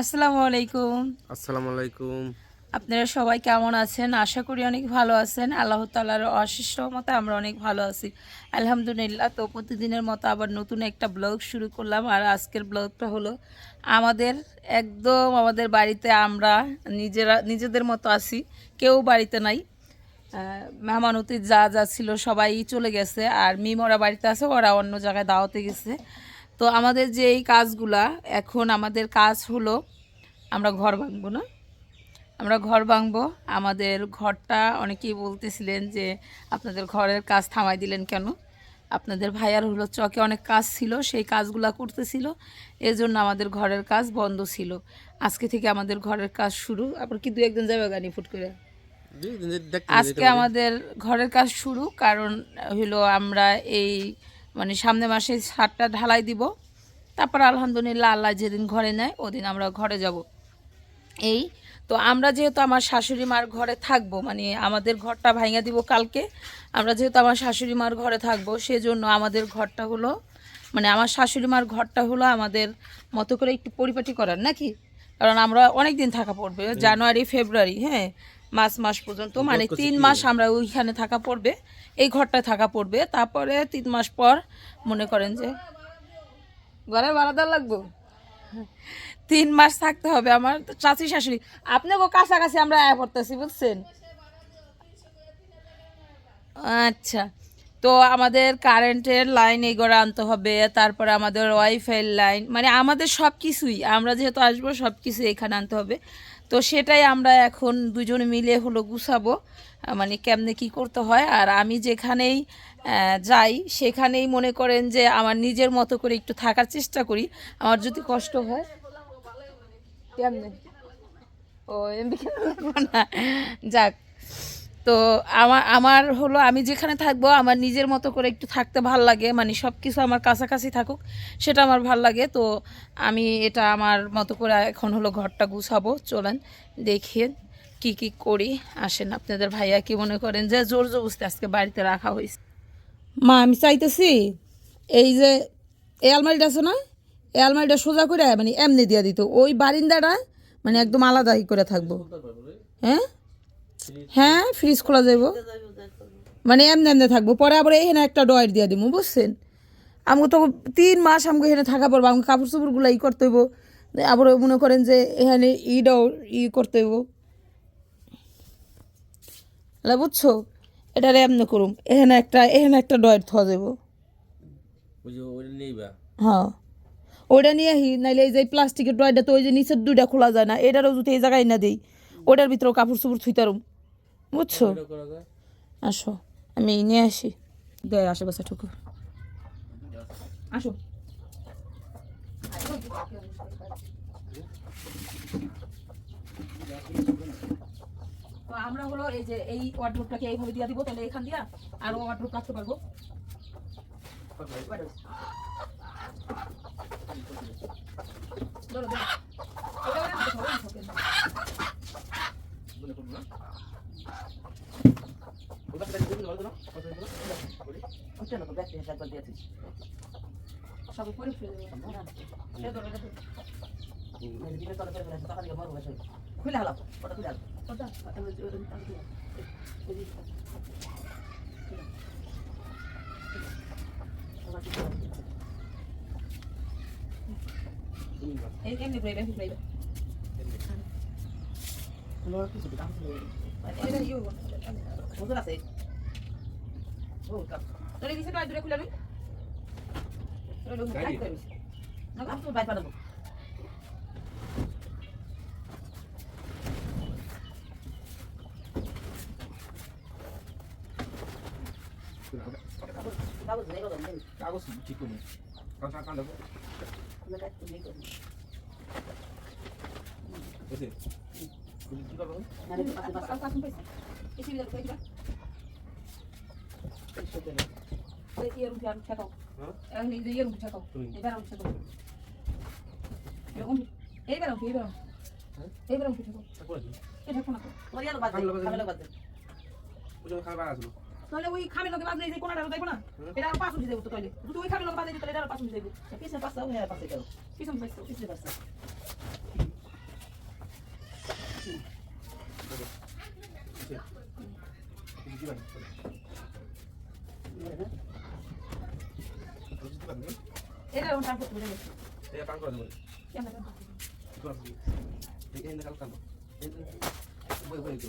আসসালামু আলাইকুম। আসসালামু আলাইকুম। আপনারা সবাই কেমন আছেন? আশা করি অনেক ভালো আছেন। আল্লাহ তালার অশেষ মতো আমরা অনেক ভালো আছি। আলহামদুলিল্লাহ তো প্রতিদিনের মতো আবার নতুন একটা ব্লগ শুরু করলাম। আর আজকের ব্লগটা হলো আমাদের একদম আমাদের বাড়িতে আমরা নিজেরা নিজেদের মতো আছি। কেউ বাড়িতে নাই। আহ, মেহমানতি যা যা ছিল সবাই চলে গেছে। আর মিম ওরা বাড়িতে আছে ওরা অন্য জায়গায় দাওয়াতে গেছে। তো আমাদের যে এই কাজগুলা এখন আমাদের কাজ হলো আমরা ঘর ভাঙবো না। আমরা ঘর ভাঙবো। আমাদের ঘরটা অনেকেই বলতেছিলেন যে আপনাদের ঘরের কাজ থামাই দিলেন কেন? আপনাদের ভাইয়ার হলো চকে অনেক কাজ ছিল সেই কাজগুলা করতেছিল। এজন্য আমাদের ঘরের কাজ বন্ধ ছিল। আজকে থেকে আমাদের ঘরের কাজ শুরু। আবার কি দু একদিন যাবে গানি ফুট করে? আজকে আমাদের ঘরের কাজ শুরু কারণ হলো আমরা এই মানে সামনে মাসে ছাদটা ঢালাই দিব। তারপর আলহামদুলিল্লাহ আল্লাহ যেদিন ঘরে নেয় ওদিন আমরা ঘরে যাব। এই। তো আমরা যেহেতু আমার শাশুড়ি মার ঘরে থাকব মানে আমাদের ঘরটা ভাঙা দিব কালকে আমরা যেহেতু আমার শাশুড়ি মার ঘরে থাকব সেজন্য আমাদের ঘরটা হলো মানে আমার শাশুড়ি মার ঘরটা হলো আমাদের মতো করে একটু পরিপাটি করার নাকি? কারণ আমরা অনেক দিন থাকা পড়বে জানুয়ারি ফেব্রুয়ারি হ্যাঁ মাস মাস পর্যন্ত মানে তিন মাস আমরা ওইখানে থাকা পড়বে এই ঘরটায় থাকা পড়বে তারপরে তিন মাস পর মনে করেন যে ঘরে বারাদার লাগবো। তিন মাস থাকতে হবে আমার। চাচি, শাশুড়ি আপনাকে কাছাকাছি আমরা আয়া করতেছি বুঝছেন? আচ্ছা তো আমাদের কারেন্টের লাইন এগোড়া আনতে হবে, তারপরে আমাদের ওয়াইফাই লাইন মানে আমাদের সব কিছুই আমরা যেহেতু আসব সব কিছু এখানে আনতে হবে। তো সেটাই আমরা এখন দুজনে মিলে হলো গুছাবো মানে কেমনে কি করতে হয়। আর আমি যেখানেই যাই, সেখানেই মনে করেন যে আমার নিজের মতো করে একটু থাকার চেষ্টা করি। আমার যদি কষ্ট হয় ও না। যাক, তো আমার আমার হলো আমি যেখানে থাকব, আমার নিজের মতো করে একটু থাকতে ভালো লাগে মানে সব কিছু আমার কাছাকাছি থাকুক, সেটা আমার ভালো লাগে। তো আমি এটা আমার মতো করে এখন হলো ঘরটা গুছাবো, চলেন দেখিয়ে কি কি করি। আসেন, আপনাদের ভাইয়া কি মনে করেন? যে জোর জবস্তি আজকে বাড়িতে রাখা হয়েছে। মা, আমি চাইতেছি, এই যে, এই আলমারিটা আছে না? এই আলমারিটা সোজা করে মানে এমনি দিয়ে দিত। ওই বারিন্দাটা মানে একদম আলাদাই করে থাকব। হ্যাঁ? হ্যাঁ ফ্রিজ খোলা যাইব। মানে এমনি এমনি থাকব। পরে আবার এখানে একটা ডয়ের দিয়ে দিব বুঝছেন? আমাকে তো তিন মাস আমাকে এখানে থাকা পড়ব আমাকে কাপড় চোপড়গুলো ই করতে হইব। আবার মনে করেন যে এখানে ইটাও ই করতে হইব। বুঝছ? এটা এমনি করুম। এখানে একটা এখানে একটা ডয়ের থা যাব ওই যে ওই নেইবা হ্যাঁ। ওইটা নিয়ে আহি নাইলে এই যে প্লাস্টিকের ডয়টা তো ওই যে নিচের দুইটা খোলা যায় না এটারও যদি এই জায়গায় না দেই ওটার ভিতরেও কাপড় চোপড় থুইতারুম বুঝছ? আসো আমি নিয়ে আসি। দেয় আশেপাশে ঠুকু। আসো। তো আমরা হলো এই যে এই ওয়ার্ডরোবটাকে এইভাবে দিয়ে দিব তাহলে এখান দিয়া আরও ওয়ার্ডরোব রাখতে পারব। ধরো, ধরো। এটা ওরা হাতে ধরো, ধরো, ধরো। সব উপরে ফেলে। খুলে হালাও ওটা খুলে হালাও ওটা ওটা এমনি ঘুরাইবে, এমনি। এটা ইয়ে হইবো। তোরে দিছে নয় দূরে খুলে লই। তোরে লই, টাইট করে না, আমি তো বাইর পাঠাবো। কাগজ ঠিক করে কাগজ কান দেবো এসে। তুমি কি করবে আর পাঁচ মিনিট পাইছে। এই সুবিধা কোথায় এই ইয়ের উঠে আর ঠেকাও। হ্যাঁ? এই যে ইয়ের উঠে ঠেকাও। তুমি। এবার উঠে ঠেকাও। এরকম উঠে। এইবার এইবার হ্যাঁ? এইবার তাহলে ওই খামের লগে বাজলে এই কোনাটা যাইবো না? এটা আর পাঁচ উঠে যাইবো তো তাইলে। যদি ওই খামের লগে বাজলে তাহলে এটা আর পাঁচ উঠে যাইবো। পিছনে পাঁচটা, ওই পাঁচটা যাইবো। পিছনে পাঁচটা, পিছনে পাঁচটা। এটা ওটা করতে বলে গেছে এই কাম করে দেবো কেন এই এই কাল কাম এই বই বই কি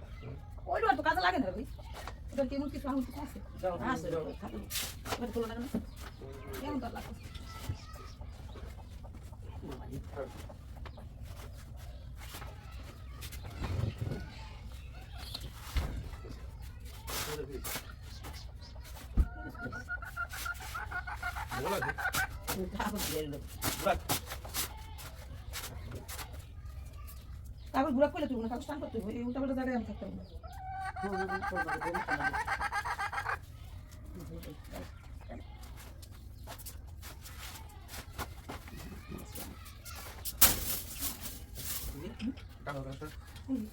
ওই ডোর তো কাজে লাগে না ভাই ওটা কেমন কিছু আঙুল কিছু আছে Ah, sa do. Ano tulo na naman? কেমন তার লাগে বলা আছে Tapos dilo. বুড়া কাগজ ঘুরা করলে তুই না কাগজ টান করতে হবে এই উল্টা পাল্টা জায়গায় আমি থাকতে হবে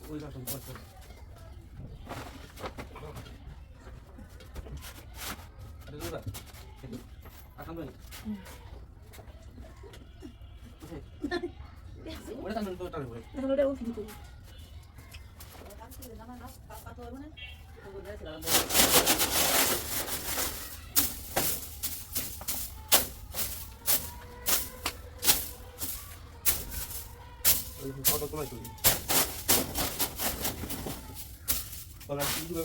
ওই কাজ করতে আরে বুড়া আসাম ভাই ওটা টান তো টান ভাই এখন ওটা ওষুধ করি ফটো তোমায় করি কি দিবে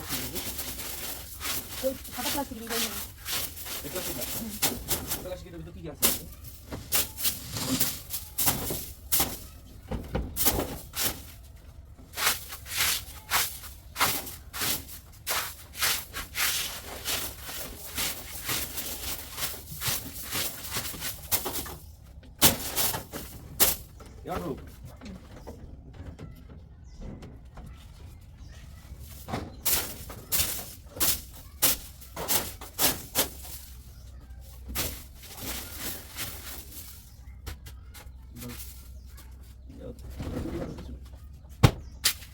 কি দিবে ওই খাতা প্লাস্টিক নিয়ে যাই এটা কি না এটা কি দিবে তো কি আছে ಯಾರು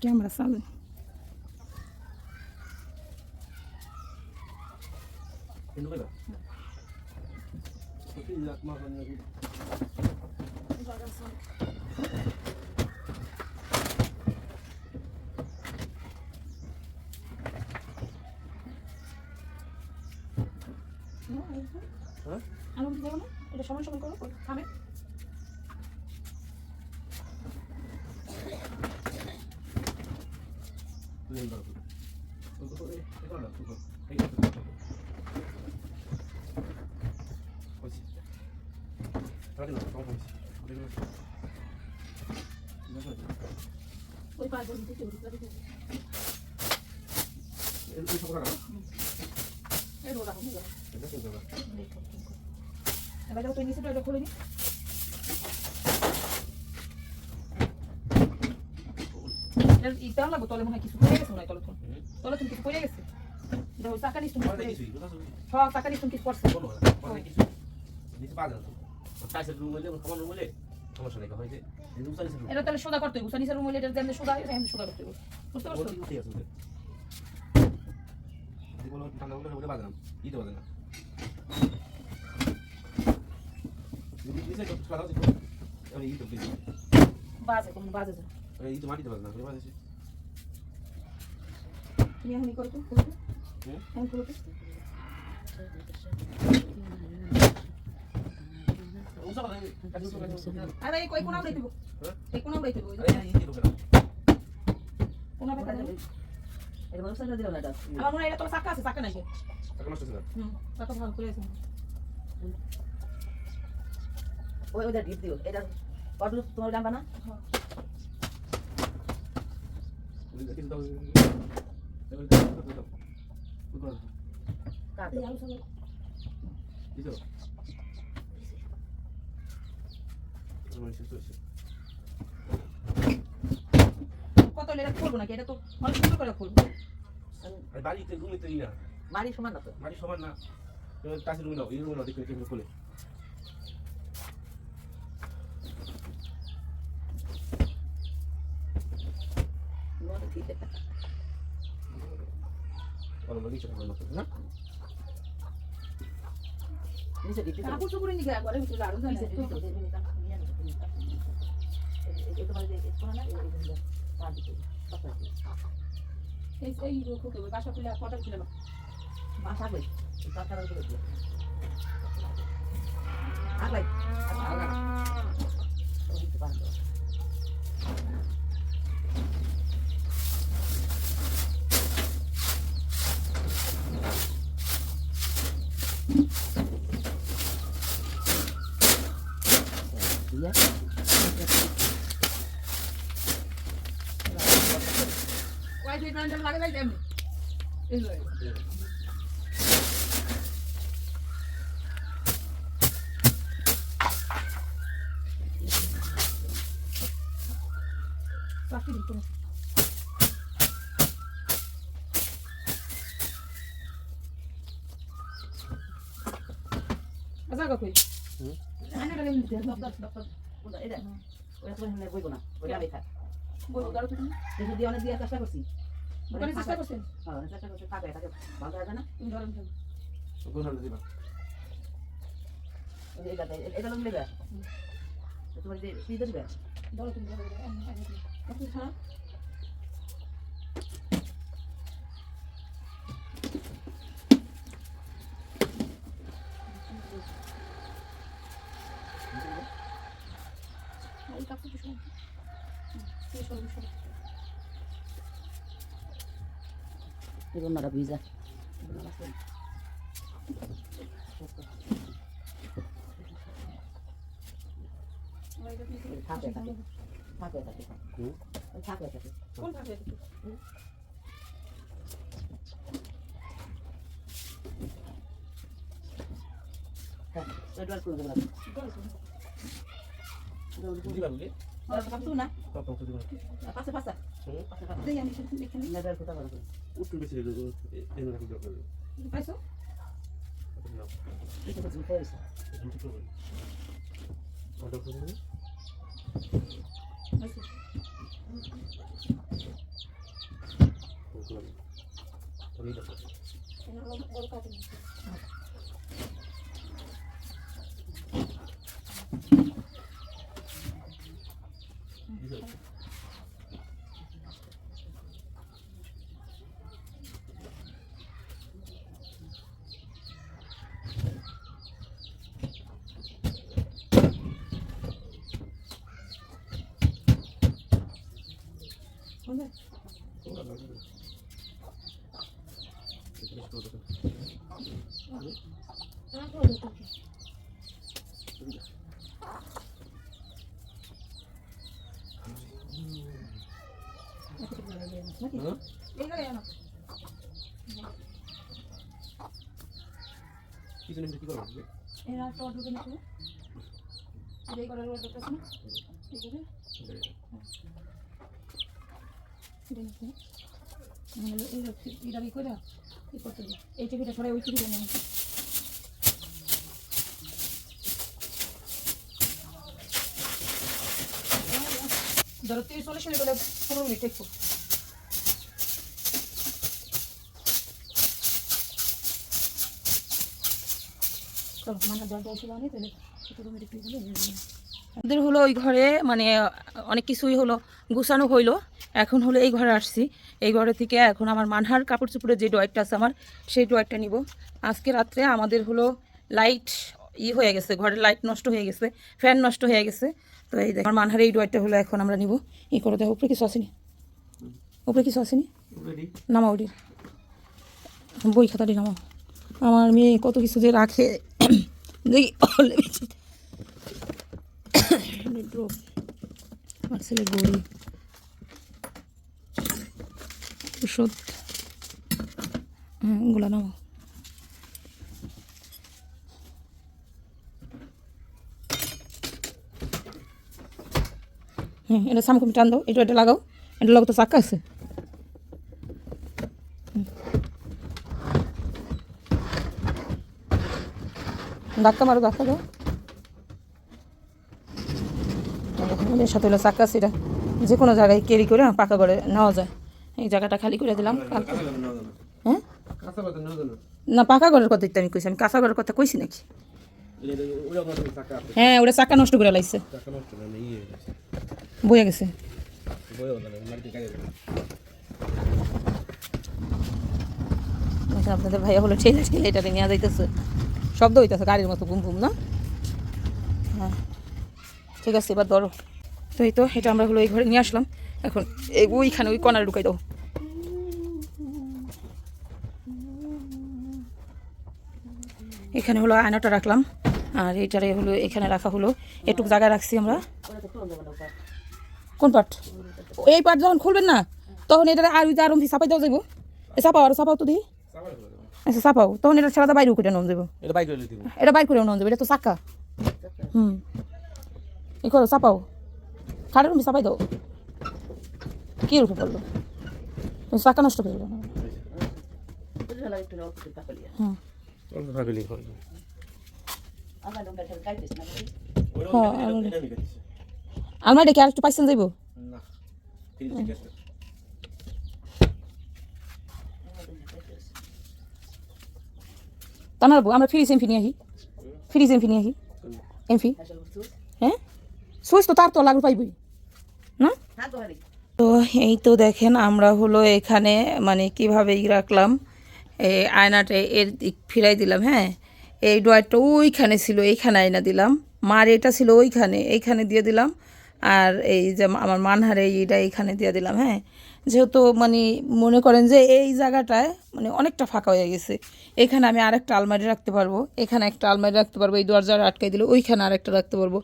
camera Sino kayo? Kasi iyak mga kanya dito. Ibagasan. Alam দিয়ে গেল এটা সমান সমান করো থামে Thank you. এবার তুই নিচে খুলে নি মনে হয় কিছু পড়ে গেছে। মনে হয় তলে তলে তুমি কিছু পড়ে গেছে। দেখো চাকা নিচ তুমি চাকা নিচ তুমি কিছু বলো মানে কিছু নিচে টাইসের রুম বলে খাবার রুম বলে সমস্যা নেই এই রুম এটা তাহলে সোজা করতে হবে গুছা নিচের রুম এটা যেমন সোজা এটা এমনি করতে হবে বুঝতে পারছ? উঠে আছে ঠান্ডা বলে ওটা বাজে না। ইতে প্লিজ বাজে কোন বাজে না। আরে ইতে মাটিতে বাজে না বাজে তুমি এখন করো তো তো। করো তো। বাজে উসা আরে এই কই কোনা উড়াই দেবো হ্যাঁ এই কোনা উড়াই দেবো না কোনা বেটা দেবো Ano ba sa dilo na daw? আমার মনে হয় এটা তোমার চাকা আছে চাকা নাই সে। নষ্ট হচ্ছে হুম চাকা ভালো করে আছে। Oy, oy, dito dito. Eta Padu tumawag lang ba na? কিছু দাও ওই দাও, দাও, দাও, দাও। ওই দাও, কার এই আলু চালু। দিছো? কত হলে এটা খুলবো নাকি? এটা তো অনেক সুন্দর করে খুলবো। আর বাড়িতে ঘুমিতে ই না। বাড়ি সমান না তো। বাড়ি সমান না। কাছে রুমে নাও এই রুমে নাও দেখো কেমন খুলে। ঠিক আছে অন্য নিচে দিতে কাপড় চোপড়ে নিয়ে একবারে ভিতরে আরও জানে খুলতে হবে বাসা খুলে কটা নাও। বাসা কই তার কারণে করে দিও আলাই আগা না ওই তো পারবে দিয়া ওই যে প্যান্ডেল লাগে যাই তেমনি এই লয় প্লাস্টিক দিতে না আচ্ছা কই? হুম। আনে লাগে নিতে ডক্টর ডক্টর ওটা এটা। ওটা তো হেনে বইবো না। ওটা আমি খাই বই দাঁড়ো তুমি দেখি দিয়ে অনেক দিয়ে চেষ্টা করছি। দোকানে চেষ্টা করছেন হ্যাঁ চেষ্টা করছি থাকে থাকে ভালো থাকে না? তুমি ধরেন কেন কোন দিবা এটা এটা লোক নেবে তোমার যে ফ্রিজে দিবে ধরো তুমি ধরো আপনি খারাপ এই কাপড় পিছনে এই সরো সরো বন্যাটা ভিজা। থাকে থাকে থাকে থাকে থাকে থাকে কোন থাকে আর করে দেবো না পাশে পাশে। পাশে পাশে এখানে নেটার কথা বলো উঠতে বেশি দিলো এই না কি দরকার পাইছো? অর্ডার করে দিবি পাইছো করলাম আমি দেখো এখানে বড় বড় কাটে দিছো কোন হ্যাঁ এই গাড়ি আনো পিছনে কি করব রাস্তা অর্ডার করে নিতে এই করার না ঠিক আছে এটা এই টিভিটা ছড়াই ওই টিভিটা নিয়ে ধরো তিরিশ চল্লিশ মিনিট হলে পনেরো মিনিট একটু। হলো ওই ঘরে মানে অনেক কিছুই হলো, গুছানো হইল। এখন হলো এই ঘরে আসছি। এই ঘরে থেকে এখন আমার মানহার কাপড় চোপড়ের যে ড্রয়ারটা আছে আমার, সেই ড্রয়ারটা নিব। আজকে রাত্রে আমাদের হলো লাইট ই হয়ে গেছে, ঘরের লাইট নষ্ট হয়ে গেছে ফ্যান নষ্ট হয়ে গেছে। তো এই দেখ আমার মানহার এই ড্রয়ারটা হলো এখন আমরা নিব। এই করে দেখো উপরে কিছু আসেনি উপরে কিছু আসেনি নামাও ওটির বই খাতাটি নামাও। আমার মেয়ে কত কিছু যে রাখে। দেখি আমার ছেলের বই। ওষুধ হুম এগুলো নাও হুম এটা সামকুমি টান দাও এটা এটা লাগাও এটা লাগাও তো চাক্কা আছে। ধাক্কা মারো ধাক্কা দাও। এর সাথে হলো চাক্কা আছে এটা। যে কোনো জায়গায় ক্যারি করে পাকা করে নেওয়া যায়। এই জায়গাটা খালি করে দিলাম হ্যাঁ? না পাকা ঘরের কথা আমি কইছি আমি কাঁচা ঘরের কথা কইছি নাকি? হ্যাঁ ওটা চাকা নষ্ট করে ইয়ে বইয়া গেছে। এখন আপনাদের ভাইয়া হলো ঠেলে ঠেলে এটাকে নেওয়া যাইতেছে। শব্দ হইতেছে গাড়ির মতো বুম বুম না? হ্যাঁ। ঠিক আছে এবার ধরো। তো এই তো এটা আমরা হলো এই ঘরে নিয়ে আসলাম। এখন এই ওইখানে ওই কর্নারে ঢুকাই দাও। এখানে হলো আয়নাটা রাখলাম। আর এইটারে হলো এখানে রাখা হলো। এটুক জায়গায় রাখছি আমরা। কোন পার্ট এই পার্ট যখন খুলবেন না তখন এটা আর ওই যে আরম চাপাই দেওয়া যাব এ চাপাও আর চাপাও তো দিই আচ্ছা চাপাও। তখন এটা ছাড়া বাইরে করে নেওয়া যাব এটা বাইক করে দিব। এটা বাইর করে নেওয়া যাবে এটা তো চাক্কা হুম। ই করো চাপাও। খাটের রুমে চাপাই দাও। কি রূপে পড়ল চাক্কা নষ্ট করে দেবো একটু একটু। হুম আমার দেখে আর একটু পাইছেন যাইব আছে আমার ফ্রিজ এমফি নিয়ে আহি ফ্রিজ এমফি নিয়ে আহি এমফি হ্যাঁ সুইচ তো তার তো লাগু পাইবই না তো এই তো দেখেন আমরা হলো এখানে মানে কীভাবে ই রাখলাম আয়নাটা এর দিক ফিরাই দিলাম হ্যাঁ? এই ড্রয়ারটা ওইখানে ছিল, এইখানে আয়না দিলাম। মার এটা ছিল ওইখানে, এইখানে দিয়ে দিলাম। আর এই যে আমার মানহারে এইটা এইখানে দিয়ে দিলাম হ্যাঁ। যেহেতু মানে মনে করেন যে এই জায়গাটায় মানে অনেকটা ফাঁকা হয়ে গেছে। এখানে আমি আরেকটা আলমারি রাখতে পারব, এখানে একটা আলমারি রাখতে পারব, এই দরজা আটকাই দিলে ওইখানে আরেকটা রাখতে পারব।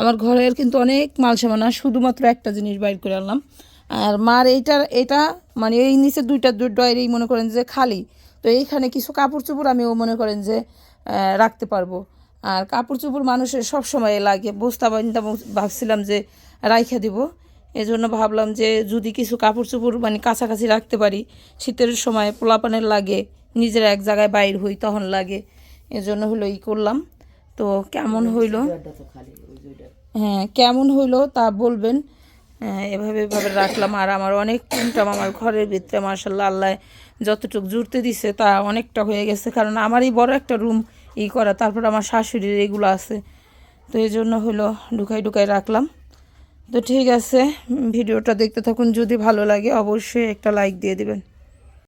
আমার ঘরের কিন্তু অনেক মাল সামান শুধুমাত্র একটা জিনিস বাইর করে আনলাম। আর মার এইটার, এটা মানে এই নিচে দুইটা দুই ডয়েরই মনে করেন যে খালি। তো এইখানে কিছু কাপড় চোপড় আমিও মনে করেন যে রাখতে পারব। আর কাপড় চোপড় মানুষের সব সময় লাগে। বস্তা বান্ধা ভাবছিলাম যে রাইখা দিব। এজন্য ভাবলাম যে যদি কিছু কাপড় চোপড় মানে কাছাকাছি রাখতে পারি শীতের সময় পোলাপানের লাগে নিজেরা এক জায়গায় বাইর হই তখন লাগে। এজন্য হলো ই করলাম। তো কেমন হইল। হ্যাঁ কেমন হইল তা বলবেন। এভাবে এভাবে রাখলাম। আর আমার অনেক টুমটাম আমার ঘরের ভিতরে মার্শাল্লাহ আল্লাহ যতটুকু জুড়তে দিছে তা অনেকটা হয়ে গেছে। কারণ আমারই বড় একটা রুম ই করা, তারপর আমার শাশুড়ির এগুলো আছে। তো এই জন্য হলো ঢুকাই ঢুকাই রাখলাম। তো ঠিক আছে, ভিডিওটা দেখতে থাকুন। যদি ভালো লাগে অবশ্যই একটা লাইক দিয়ে দিবেন।